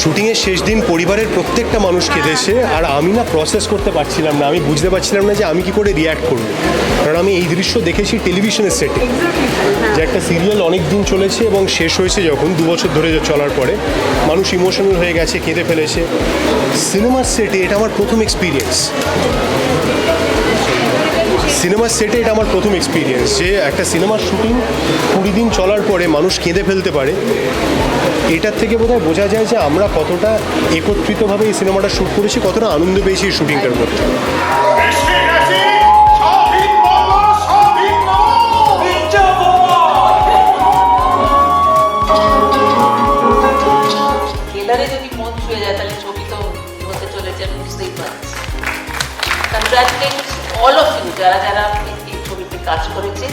শুটিংয়ের শেষ দিন পরিবারের প্রত্যেকটা মানুষ কেঁদেছে আর আমি না প্রসেস করতে পারছিলাম না। আমি বুঝতে পারছিলাম না যে আমি কি করে রিয়্যাক্ট করব। কারণ আমি এই দৃশ্য দেখেছি টেলিভিশনের সেটে যে একটা সিরিয়াল অনেক দিন চলেছে এবং শেষ হয়েছে যখন দু বছর ধরে চলার পরে। মানুষ ইমোশনাল হয়ে গেছে কেঁদে ফেলেছে। সিনেমার সেটে এটা আমার প্রথম এক্সপিরিয়েন্স সিনেমার সেটে এটা আমার প্রথম এক্সপিরিয়েন্স যে একটা সিনেমার শুটিং কুড়ি দিন চলার পরে মানুষ কেঁদে ফেলতে পারে, এটার থেকে বোধহয় বোঝা যায় যে আমরা কতটা একত্রিতভাবে এই সিনেমাটা শ্যুট করেছি, কতটা আনন্দ পেয়েছি এই শুটিংটার মধ্যে। এসে অল অফ ইউ যারা যারা এই ছবিতে কাজ করেছে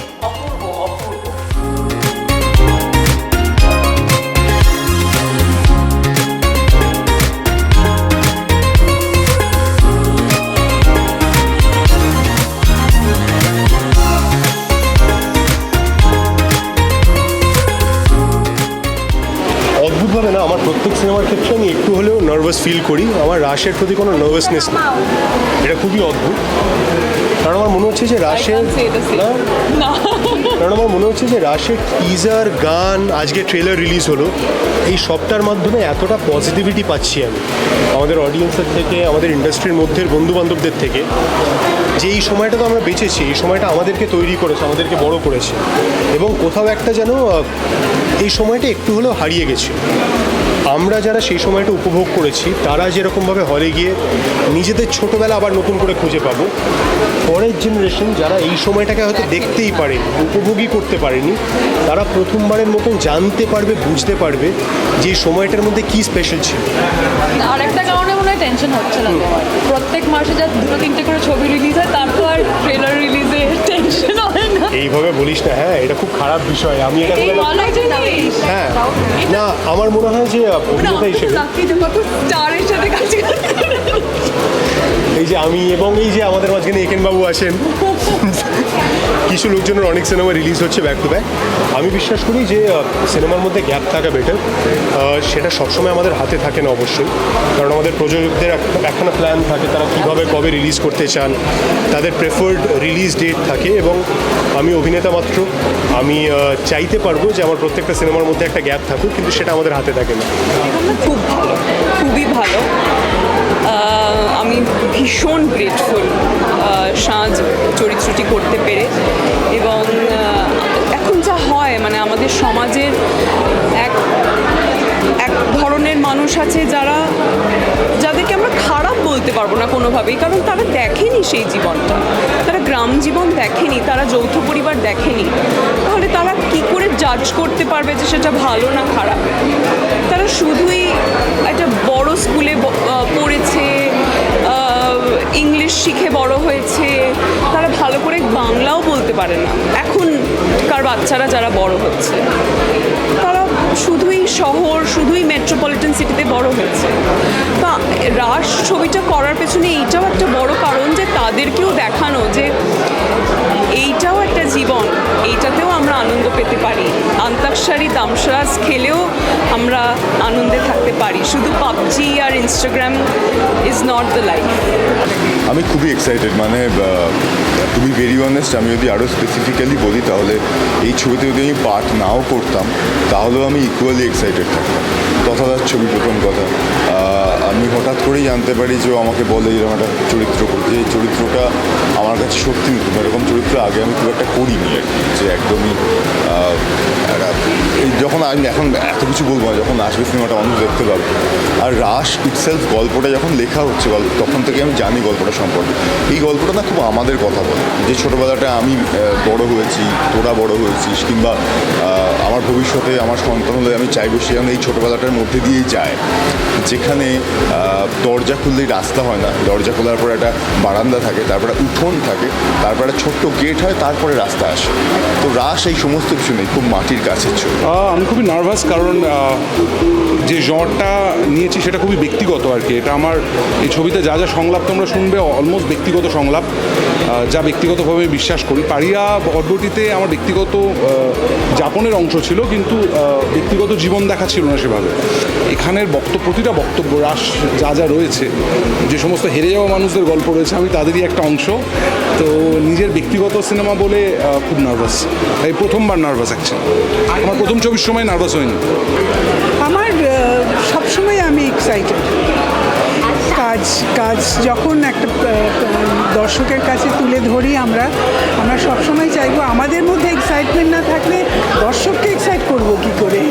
নার্ভাস ফিল করি আমার রাশের প্রতি কোনো নার্ভাসনেস নেই। এটা খুবই অদ্ভুত। কারণ আমার মনে হচ্ছে যে রাশের কারণ আমার মনে হচ্ছে যে রাশের টিজার গান আজকে ট্রেলার রিলিজ হলো। এই সবটার মাধ্যমে এতটা পজিটিভিটি পাচ্ছি আমি। আমাদের অডিয়েন্সের থেকে আমাদের ইন্ডাস্ট্রির মধ্যে বন্ধু বান্ধবদের থেকে। যে এই সময়টা তো আমরা বেঁচেছি এই সময়টা আমাদেরকে তৈরি করেছে আমাদেরকে বড় করেছে। এবং কোথাও একটা যেন এই সময়টা একটু হলেও হারিয়ে গেছে। আমরা যারা সেই সময়টা উপভোগ করেছি তারা যেরকমভাবে হলে গিয়ে নিজেদের ছোটোবেলা আবার নতুন করে খুঁজে পাবো। পরের জেনারেশন যারা এই সময়টাকে হয়তো দেখতেই পারে উপভোগই করতে পারেনি তারা প্রথমবারের মতন জানতে পারবে বুঝতে পারবে যে এই সময়টার মধ্যে কী স্পেশাল ছিল। আর একটা কারণে মনে হয় টেনশন হচ্ছে না। প্রত্যেক মাসে যা দুটো তিনটে করে ছবি রিলিজ হয় তারপর এইভাবে বলিস না হ্যাঁ এটা খুব খারাপ বিষয়। আমি এটা বলে- হ্যাঁ না আমার মনে হয় যে আহ, অভিনেতা হিসেবে এই যে আমি এবং এই যে আমাদের মাঝখানে একেন বাবু আছেন কিছু লোকজনের অনেক সিনেমা রিলিজ হচ্ছে ব্যাক টু ব্যাক আমি বিশ্বাস করি যে সিনেমার মধ্যে গ্যাপ থাকা বেটার সেটা সবসময় আমাদের হাতে থাকে না অবশ্যই। কারণ আমাদের প্রযোজকদের এক- একখানা প্ল্যান থাকে, তারা কীভাবে, কবে রিলিজ করতে চান। তাদের প্রেফার্ড রিলিজ ডেট থাকে এবং আমি অভিনেতা মাত্র। আমি চাইতে পারব যে আমার প্রত্যেকটা সিনেমার মধ্যে একটা গ্যাপ থাকুক, কিন্তু সেটা আমাদের হাতে থাকে না। খুব ভালো, খুবই ভালো। আমি ভীষণ গ্রেটফুল সাঁজ চরিত্রটি করতে পেরে এবং এখন যা হয় মানে আমাদের সমাজের এক এক ধরনের মানুষ আছে যারা, যাদেরকে আমরা খারাপ বলতে পারব না কোনোভাবেই, কারণ তারা দেখেনি সেই জীবনটা। গ্রাম জীবন দেখেনি, তারা যৌথ পরিবার দেখেনি, তাহলে তারা কি করে জাজ করতে পারবে যে সেটা ভালো না খারাপ? তারা শুধুই একটা বড় স্কুলে পড়েছে ইংলিশ শিখে বড় হয়েছে, তারা ভালো করে বাংলাও বলতে পারে না। এখনকার বাচ্চারা যারা বড় হচ্ছে? তারা শুধুই শহর, শুধুই মেট্রোপলিটন সিটিতে বড় হয়েছে তা রাস ছবিটা করার পেছনে এইটাও একটা বড় কারণ যে তাদেরকেও দেখানো যে এইটাও একটা জীবন, এইটাতেও আমরা আনন্দ পেতে পারি। আন্তাক্ষরী, দামসরাজ খেলেও আমরা আনন্দে থাকতে পারি। শুধু PUBG R Instagram is not the life আমি খুবই এক্সাইটেড মানে বি ভেরি অনেস্ট আমি যদি আরও স্পেসিফিক্যালি বলি তাহলে, এই ছবিতে যদি আমি পার্ট নাও করতাম, তাহলেও আমি ইকুয়ালি এক্সাইটেড থাকতাম। তথাদার ছবি প্রথম কথা। আমি হঠাৎ করেই জানতে পারি যে আমাকে বলে এরকম একটা চরিত্র এই চরিত্রটা আমার কাছে সত্যি নতুন এরকম চরিত্র আগে আমি খুব একটা করিনি আর কি, যে একদমই যখন আমি এখন এত কিছু বলব না, যখন আসবে সিনেমাটা অন্য দেখতে পাবে। আর রাস ইটসেলফ গল্পটা যখন লেখা হচ্ছে গল্প তখন থেকে আমি জানি গল্পটা সম্পর্কে। এই গল্পটা না খুব আমাদের কথা বলে। যে ছোটোবেলাটা আমি বড় হয়েছি, তোরা বড় হয়েছিস, কিংবা আমার ভবিষ্যতে আমার সন্তান হলে আমি চাইব সে যেন এই ছোটোবেলাটার মধ্যে দিয়েই যায়। যেখানে দরজা খুললেই রাস্তা হয় না। দরজা খোলার পর একটা বারান্দা থাকে, তারপরে উঠোন থাকে, তারপরে ছোট্ট গেট হয়, তারপরে রাস্তা আসে। তো রাস এই সমস্ত কিছু নেই, খুব মাটির ছবি। আমি খুবই নার্ভাস কারণ যে জ্বরটা নিয়েছি সেটা খুবই ব্যক্তিগত আর কি। এটা আমার, এই ছবিতে যা যা সংলাপ তোমরা শুনবে অলমোস্ট ব্যক্তিগত সংলাপ যা ব্যক্তিগতভাবে বিশ্বাস করি। পারিয়া পর্বটিতে আমার ব্যক্তিগত যাপনের অংশ ছিল, কিন্তু ব্যক্তিগত জীবন দেখা ছিল না সেভাবে। এখানের বক্তব্য প্রতিটা বক্তব্য, রাস যা যা রয়েছে, যে সমস্ত হেরে যাওয়া মানুষদের গল্প রয়েছে আমি তাদেরই একটা অংশ। তো নিজের ব্যক্তিগত সিনেমা বলে খুব নার্ভাস এই প্রথমবার নার্ভাস অ্যাকচুয়ালি আমার প্রথম ছবির সময় নার্ভাস হয়নি। আমার সবসময় আমি এক্সাইটেড কাজ কাজ যখন একটা দর্শকের কাছে তুলে ধরি আমরা আমরা সবসময় চাইব আমাদের মধ্যে এক্সাইটমেন্ট না থাকলে দর্শককে এক্সাইট করব কী করে?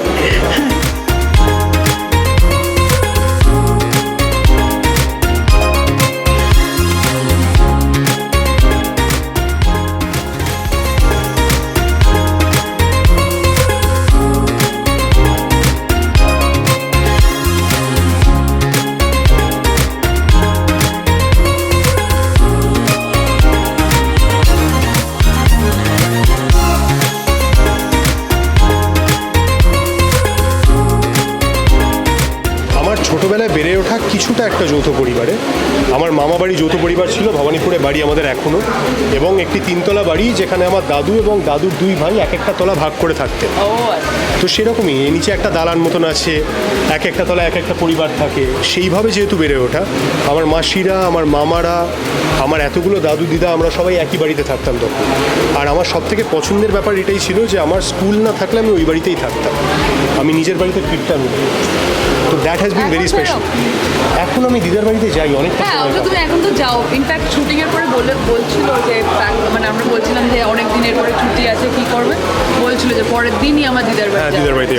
একটা যৌথ পরিবারে। আমার মামা বাড়ি যৌথ পরিবার ছিল ভবানীপুরে বাড়ি আমাদের এখনও এবং একটি তিনতলা বাড়ি যেখানে আমার দাদু এবং দাদুর দুই ভাই এক একটা তলা ভাগ করে থাকতেন। আচ্ছা। তো সেরকমই এর নিচে একটা দালান মতন আছে এক একটা তলা এক একটা পরিবার থাকে। সেইভাবে যেহেতু বেড়ে ওঠা আমার মাসিরা আমার মামারা আমার এতগুলো দাদু দিদা আমরা সবাই একই বাড়িতে থাকতাম তখন। আর আমার সব থেকে পছন্দের ব্যাপার এটাই ছিল যে আমার স্কুল না থাকলে আমি ওই বাড়িতেই থাকতাম। আমি নিজের বাড়িতে ফিরতাম না। তো that has been very special এখন আমি দিদার বাড়িতে যাই অনেক হ্যাঁ ওটা তুমি এখন তো যাও। ইনফ্যাক্ট শুটিং এর পরে বলে বলছিল যে মানে আমরা বলছিলাম যে অনেক দিনের পরে ছুটি আছে কি করবে? বলছিল যে পরের দিনই আমার দিদার বাড়ি হ্যাঁ দিদার বাড়িতে.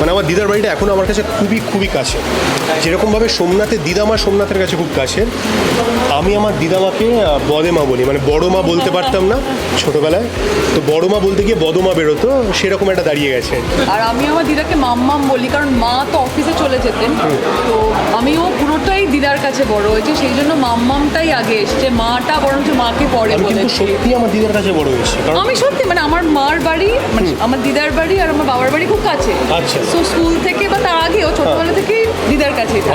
মানে আমার দিদার বাড়িটা এখন আমার কাছে খুবই খুবই কাছে। যেরকমভাবে সোমনাথে দিদা আমার সোমনাথের কাছে খুব কাছে আমি আমার দিদামাকে বদেমা বলি। মানে বড় মা বলতে পারতাম না ছোটবেলায়। তো বড় মা বলতে গিয়ে বদমা বেরোতো সেরকম একটা দাঁড়িয়ে গেছে। আর আমি আমার দিদাকে মাম্মাম বলি কারণ মা তো অফিসে চলে যেতেন। তো আমিও পুরোটাই দিদার কাছে বড় হয়েছে সেই জন্য মাম্মামটাই আগে এসছে মাটা বরঞ্চ মাকে পরে বলেছে। সত্যি আমার দিদার কাছে বড় হয়েছে আমি সত্যি মানে আমার মার বাড়ি মানে আমার দিদার বাড়ি আর আমার বাবার বাড়ি খুব কাছে। আচ্ছা। তো স্কুল থেকে বা তার আগেও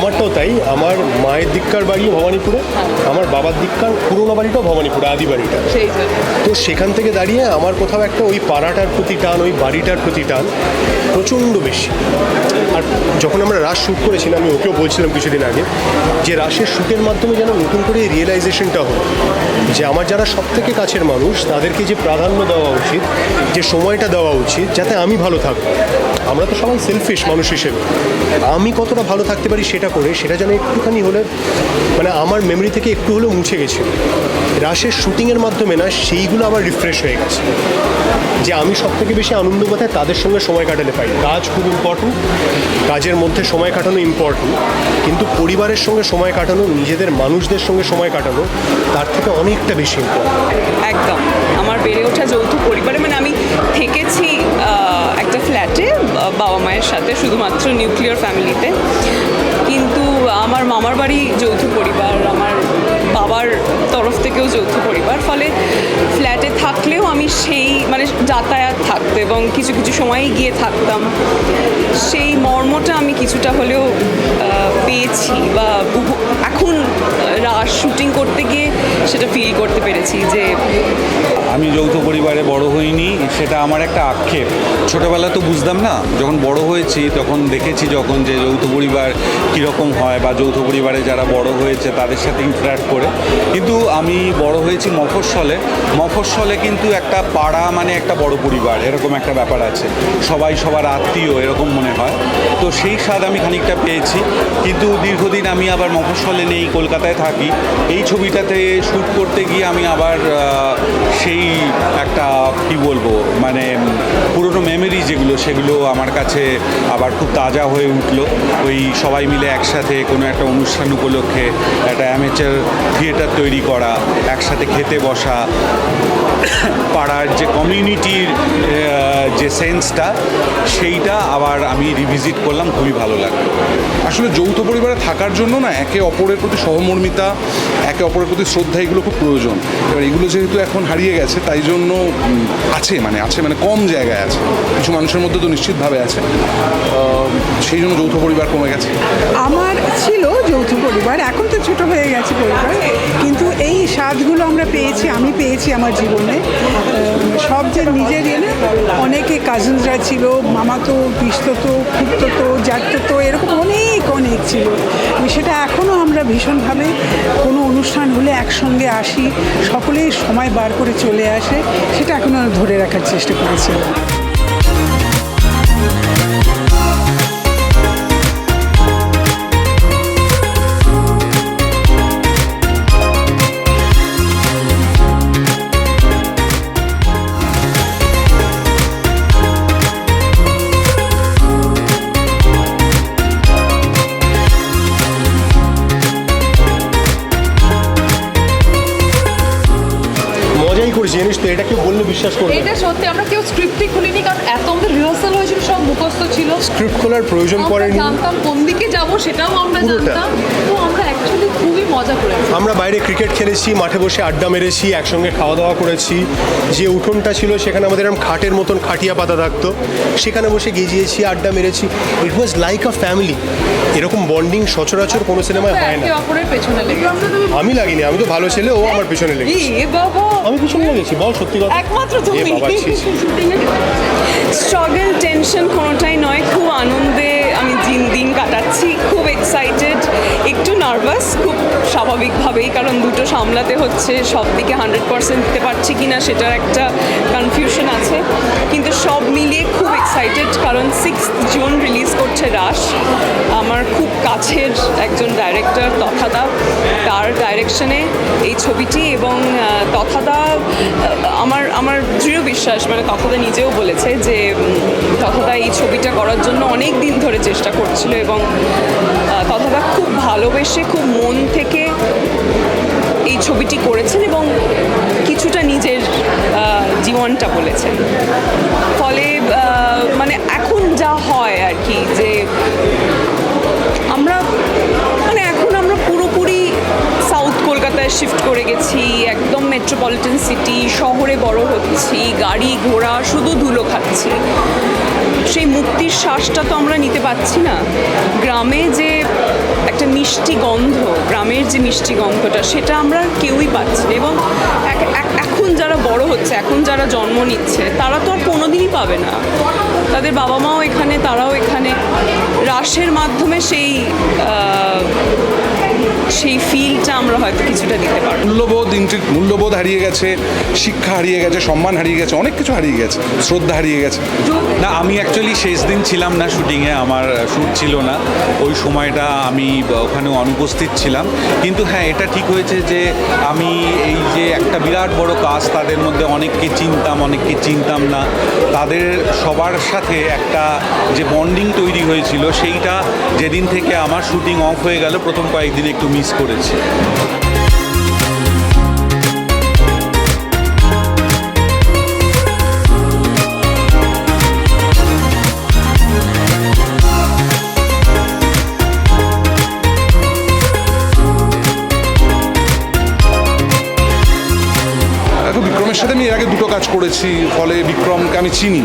আমারটাও তাই। আমার মায়ের দিককার বাড়ি ভবানীপুরে আমার বাবার দিককার পুরোনো বাড়িটাও ভবানীপুরে আদি বাড়িটা। তো সেখান থেকে দাঁড়িয়ে আমার কোথাও একটা ওই পাড়াটার প্রতি টান ওই বাড়িটার প্রতি টান প্রচণ্ড বেশি। আর যখন আমরা রাস শ্যুট করেছিলাম আমি ওকেও বলছিলাম কিছুদিন আগে যে রাসের শ্যুটের মাধ্যমে যেন নতুন করে এই রিয়েলাইজেশনটা হলো যে আমার যারা সব থেকে কাছের মানুষ তাদেরকে যে প্রাধান্য দেওয়া উচিত যে সময়টা দেওয়া উচিত যাতে আমি ভালো থাকব। আমরা তো সবাই সেলফিশ মানুষ হিসেবে। আমি কতটা ভালো থাকতে পারি সেটা করে, সেটা যেন একটুখানি হলে মানে আমার মেমরি থেকে একটু হলেও মুছে গেছিল রাশের শুটিংয়ের মাধ্যমে না, সেইগুলো আবার রিফ্রেশ হয়ে গেছে। যে আমি সব থেকে বেশি আনন্দ কোথায়? তাদের সঙ্গে সময় কাটাতে পারি কাজ খুব ইম্পর্টেন্ট কাজের মধ্যে সময় কাটানো ইম্পর্টেন্ট কিন্তু পরিবারের সঙ্গে সময় কাটানো, নিজেদের মানুষদের সঙ্গে সময় কাটানো, তার থেকে অনেকটা বেশি ইম্পর্টেন্ট একদম। আমার বেড়ে ওঠা যৌথ পরিবারে মানে আমি থেকেছি বাবা মায়ের সাথে শুধুমাত্র নিউক্লিয়ার ফ্যামিলিতে কিন্তু আমার মামার বাড়ি যৌথ পরিবার আমার বাবার তরফ থেকেও যৌথ পরিবার। ফলে ফ্ল্যাটে থাকলেও আমি সেই মানে যাতায়াত থাকতো এবং কিছু কিছু সময়ই গিয়ে থাকতাম। সেই মর্মটা আমি কিছুটা হলেও পেয়েছি বা এখন রাস শুটিং করতে গিয়ে সেটা ফিল করতে পেরেছি যে আমি যৌথ পরিবারে বড় হইনি, সেটা আমার একটা আক্ষেপ। ছোটবেলা তো বুঝতাম না, যখন বড় হয়েছি তখন দেখেছি যখন যে যৌথ পরিবার কীরকম হয় বা যৌথ পরিবারে যারা বড় হয়েছে তাদের সাথে ইন্টারাক্ট করে কিন্তু আমি বড় হয়েছি মফস্বলে। মফস্বলে কিন্তু একটা পাড়া মানে একটা বড় পরিবার, এরকম একটা ব্যাপার আছে। সবাই সবার আত্মীয়, এরকম মনে হয়। তো সেই স্বাদ আমি খানিকটা পেয়েছি। কিন্তু দীর্ঘদিন আমি আবার মফস্বলে নেই, কলকাতায় থাকি। এই ছবিটাতে শ্যুট করতে গিয়ে আমি আবার সেই একটা, কি বলব মানে পুরনো মেমোরি যেগুলো, সেগুলো আমার কাছে আবার খুব তাজা হয়ে উঠল। ওই সবাই মিলে একসাথে কোনো একটা অনুষ্ঠান উপলক্ষে একটা অ্যামেচার থিয়েটার তৈরি করা, একসাথে খেতে বসা, পাড়ার যে কমিউনিটির যে সেন্সটা সেইটা আবার আমি রিভিজিট করলাম, খুবই ভালো লাগল। আসলে যৌথ পরিবারে থাকার জন্য না, একে অপরের প্রতি সহমর্মিতা, একে অপরের প্রতি শ্রদ্ধা, এগুলো খুব প্রয়োজন। এবার এগুলো যেহেতু এখন হারিয়ে গেছে, তাই জন্য আছে মানে আছে মানে কম জায়গায় আছে। কিছু মানুষের মধ্যে তো নিশ্চিতভাবে আছে। সেই জন্য যৌথ পরিবার কমে গেছে। আমার ছিল যৌথ পরিবার, এখন তো ছোট হয়ে গেছে পরিবার। কিন্তু এই স্বাদগুলো আমরা পেয়েছি, আমি পেয়েছি আমার জীবনে। সব যে নিজের ইয়ে না অনেকে কাজিনসরা ছিল, মামাতো, পিস্ততো খুঁড়তো জাততো এরকম অনেক অনেক ছিল। সেটা এখনও আমরা ভীষণভাবে কোনো অনুষ্ঠান হলে একসঙ্গে আসি সকলেই সময় বার করে চলে আসে, সেটা এখনও ধরে রাখার চেষ্টা করেছি জানিস তো এটা কেউ বললে বিশ্বাস করবে এটা সত্যি আমরা কেউ স্ক্রিপ্টই খুলিনি কারণ এত আমাদের রিহার্সাল হয়েছিল সব মুখস্থ ছিল। স্ক্রিপ্ট খোলার প্রয়োজন পড়েনি। জানতাম কোন দিকে যাব সেটাও আমরা জানতাম। তো আমরা অ্যাকচুয়ালি খুবই মজা করেছি? আমরা বাইরে ক্রিকেট খেলেছি মাঠে বসে আড্ডা মেরেছি একসঙ্গে খাওয়া দাওয়া করেছি। যে উঠোনটা ছিল সেখানে আমাদের এরকম খাটের মতন খাটিয়া পাতা থাকতো। সেখানে বসে গেজিয়েছি আড্ডা মেরেছি। It was like a family এরকম বন্ডিং সচরাচর কোনো সিনেমায় হয় না। আমি লাগিনি আমি তো ভালো ছেলে ও আমার পেছনে লেগেছে। আমি পিছনে লেগেছি বল সত্যি কথা। একমাত্র তুমি। স্ট্রাগল টেনশন কোনোটাই নয় খুব আনন্দে আমি দিন দিন কাটাচ্ছি, খুব এক্সাইটেড একটু নার্ভাস খুব স্বাভাবিকভাবেই, কারণ দুটো সামলাতে হচ্ছে সব দিকে হান্ড্রেড পার্সেন্ট দিতে পারছি কি না সেটার একটা কনফিউশন আছে। কিন্তু সব মিলিয়ে খুব এক্সাইটেড কারণ সিক্স জুন রিলিজ করছে রাস আমার খুব কাছের একজন ডাইরেক্টর তথাদা। তার ডাইরেকশনে এই ছবিটি এবং তথাদা আমার আমার দৃঢ় বিশ্বাস মানে তথাদা নিজেও বলেছে যে তথাদা এই ছবিটা করার জন্য অনেক দিন ধরে চেষ্টা করছিল এবং তথাদা খুব ভালোবেসে, খুব মন থেকে এই ছবিটি করেছেন এবং কিছুটা নিজের জীবনটা বলেছেন। ফলে মানে এখন যা হয় আর কি, যে আমরা শিফট করে গেছি, একদম মেট্রোপলিটন সিটি শহরে বড় হচ্ছি, গাড়ি ঘোড়া শুধু ধুলো খাচ্ছি। সেই মুক্তির শ্বাসটা তো আমরা নিতে পারছি না। গ্রামে যে একটা মিষ্টি গন্ধ, গ্রামের যে মিষ্টি গন্ধটা, সেটা আমরা কেউই পাচ্ছি না। এবং এখন যারা বড় হচ্ছে, এখন যারা জন্ম নিচ্ছে, তারা তো আর কোনোদিনই পাবে না। তাদের বাবা মাও এখানে, তারাও এখানে। রাসের মাধ্যমে সেই সেই ফিলটা আমরা হয়তো কিছুটা দিতে পারব। মূল্যবোধ মূল্যবোধ হারিয়ে গেছে, শিক্ষা হারিয়ে গেছে, সম্মান হারিয়ে গেছে, অনেক কিছু হারিয়ে গেছে, শ্রদ্ধা হারিয়ে গেছে। না, আমি অ্যাকচুয়ালি শেষ দিন ছিলাম না শুটিংয়ে আমার শ্যুট ছিল না। ওই সময়টা আমি ওখানে অনুপস্থিত ছিলাম। কিন্তু হ্যাঁ এটা ঠিক হয়েছে যে আমি এই যে একটা বিরাট বড় কাজ, তাদের মধ্যে অনেককে চিনতাম অনেককে চিনতাম না। তাদের সবার সাথে একটা যে বন্ডিং তৈরি হয়েছিল, সেইটা যেদিন থেকে আমার শুটিং অফ হয়ে গেল, প্রথম কয়েকদিন একটু মিস করেছি। সাথে আমি এর আগে দুটো কাজ করেছি, ফলে বিক্রমকে আমি চিনি।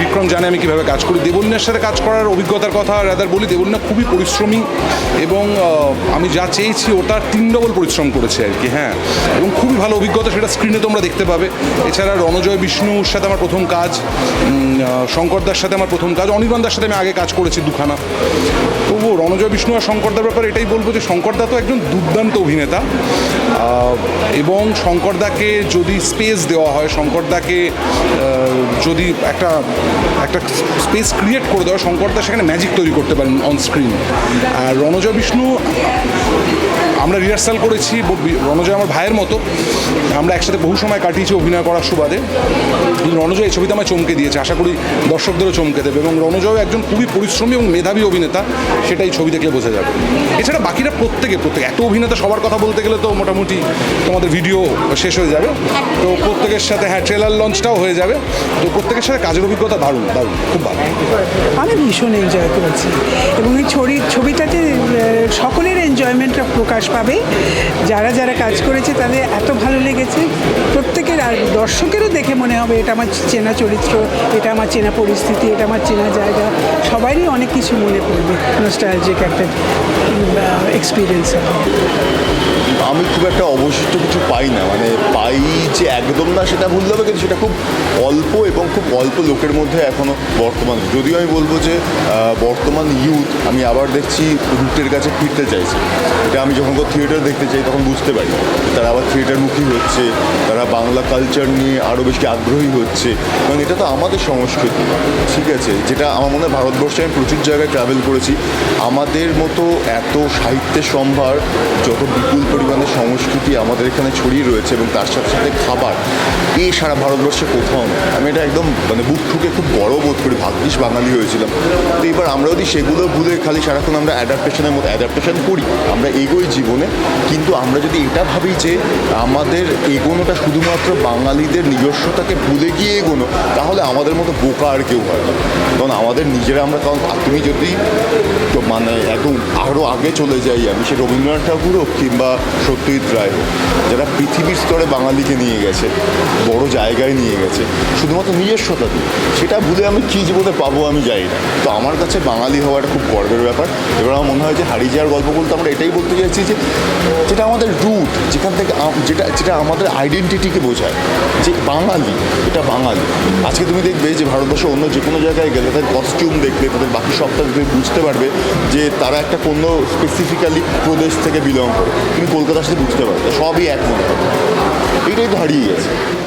বিক্রম জানে আমি কীভাবে কাজ করি। দেবন্যার সাথে কাজ করার অভিজ্ঞতার কথা রাদার বলি, দেবন্যা খুবই পরিশ্রমী এবং আমি যা চেয়েছি ও তার তিন ডবল পরিশ্রম করেছে আর কি হ্যাঁ। এবং খুবই ভালো অভিজ্ঞতা, সেটা স্ক্রিনে তোমরা দেখতে পাবে। এছাড়া রণজয় বিষ্ণুর সাথে আমার প্রথম কাজ শঙ্করদার সাথে আমার প্রথম কাজ অনির্বাণদার সাথে আমি আগে কাজ করেছি দুখানা। তবুও রণজয় বিষ্ণু আর শঙ্করদার ব্যাপারে এটাই বলব যে শঙ্করদা তো একজন দুর্দান্ত অভিনেতা। এবং শঙ্করদাকে যদি স্পেস দেওয়া হয়, শঙ্করদাকে যদি একটা একটা স্পেস ক্রিয়েট করে দেওয়া শঙ্করদা সেখানে ম্যাজিক তৈরি করতে পারেন অন স্ক্রিন আর রণজয় বিষ্ণু আমরা রিহার্সাল করেছি রণজয় আমার ভাইয়ের মতো। আমরা একসাথে বহু সময় কাটিয়েছি অভিনয় করার সুবাদে। কিন্তু রণজয় এই ছবিতে আমায় চমকে দিয়েছে, আশা করি দর্শকদেরও চমকে দেবে এবং রণজয় একজন খুবই পরিশ্রমী এবং মেধাবী অভিনেতা সেটাই ছবি দেখলে বোঝা যাবে। এছাড়া বাকিরা প্রত্যেকে প্রত্যেক এত অভিনেতা সবার কথা বলতে গেলে তো মোটামুটি তোমাদের ভিডিও শেষ হয়ে যাবে। তো প্রত্যেকের সাথে হ্যাঁ ট্রেলার লঞ্চটাও হয়ে যাবে। তো প্রত্যেকের সাথে কাজের অভিজ্ঞতা দারুণ দারুণ, খুব ভালো। আমি ভীষণ এনজয় করেছি। এবং এই ছড়ি ছবিটাতে সকলের এনজয়মেন্টটা প্রকাশ পাবে। যারা যারা কাজ করেছে তাদের এত ভালো লেগেছে। প্রত্যেকের আর দর্শকেরও দেখে মনে হবে এটা আমার চেনা চরিত্র, এটা আমার চেনা পরিস্থিতি, এটা আমার চেনা জায়গা। সবারই অনেক কিছু মনে পড়বে নস্টালজিক একটা এক্সপিরিয়েন্স হবে। আমি খুব একটা অবশিষ্ট কিছু পাই না। মানে পাই যে একদম না, সেটা ভুল হবে, কিন্তু সেটা খুব অল্প এবং খুব অল্প লোকের মধ্যে এখনও বর্তমান। যদিও আমি বলব যে বর্তমান ইউথ আমি আবার দেখছি রুটের কাছে ফিরতে চাইছে। এটা আমি যখন থিয়েটার দেখতে চাই তখন বুঝতে পারি। তারা আবার থিয়েটারমুখী হচ্ছে, তারা বাংলা কালচার নিয়ে আরও বেশি আগ্রহী হচ্ছে। এবং এটা তো আমাদের সংস্কৃতি, ঠিক আছে? যেটা আমার মনে হয় ভারতবর্ষে আমি প্রচুর জায়গায় ট্রাভেল করেছি। আমাদের মতো এত সাহিত্যের সম্ভার, যত বিপুল পরিমাণে সংস্কৃতি আমাদের এখানে ছড়িয়ে রয়েছে এবং তার সাথে সাথে খাবার। এই সারা ভারতবর্ষে কোথাও নেই। আমি এটা একদম মানে বুক ঠুকে খুব বড় বোধ করি, ভাগ্যিস বাঙালি হয়েছিলাম। তো এবার আমরা যদি সেগুলো ভুলে খালি সারাক্ষণ আমরা অ্যাডাপ্টেশনের মতো অ্যাডাপ্টেশন করি, আমরা এগোই জীবনে। কিন্তু আমরা যদি এটা ভাবি যে আমাদের এগোনোটা শুধুমাত্র বাঙালিদের নিজস্বতাকে ভুলে গিয়ে এগোনো, তাহলে আমাদের মতো বোকা আর কেউ হয় না। কারণ আমাদের নিজেরা আমরা কারণ তুমি যদি তো মানে একদম আরও আগে চলে যাই আমি, সে রবীন্দ্রনাথ ঠাকুর হোক কিংবা সত্যজিৎ রায় হোক, যারা পৃথিবীর স্তরে বাঙালিকে নিয়ে গেছে, বড় জায়গায় নিয়ে গেছে, শুধুমাত্র নিজস্বতা দিয়ে, সেটা ভুলে আমি কী জীবনে পাবো আমি যাই না। তো আমার কাছে বাঙালি হওয়াটা খুব গর্বের ব্যাপার। এবার আমার মনে হয় যে হারিয়ে যাওয়ার গল্প বলতে আমরা এটাই বলতে চাইছি যে, যেটা আমাদের রুট যেখান থেকে যেটা যেটা আমাদের আইডেন্টিটিকে বোঝায়, যে বাঙালি, এটা বাঙালি। আজকে তুমি দেখবে যে ভারতবর্ষে অন্য যে কোনো জায়গায় গেলে তাদের কস্টিউম দেখবে, তাদের বাকি সবটা তুমি বুঝতে পারবে যে তারা একটা কোনো স্পেসিফিক্যালি প্রদেশ থেকে বিলং করে। তুমি কলকাতার সাথে বুঝতে পারবে। সবই এক মনে হবে। এটাই তো হারিয়ে গেছে।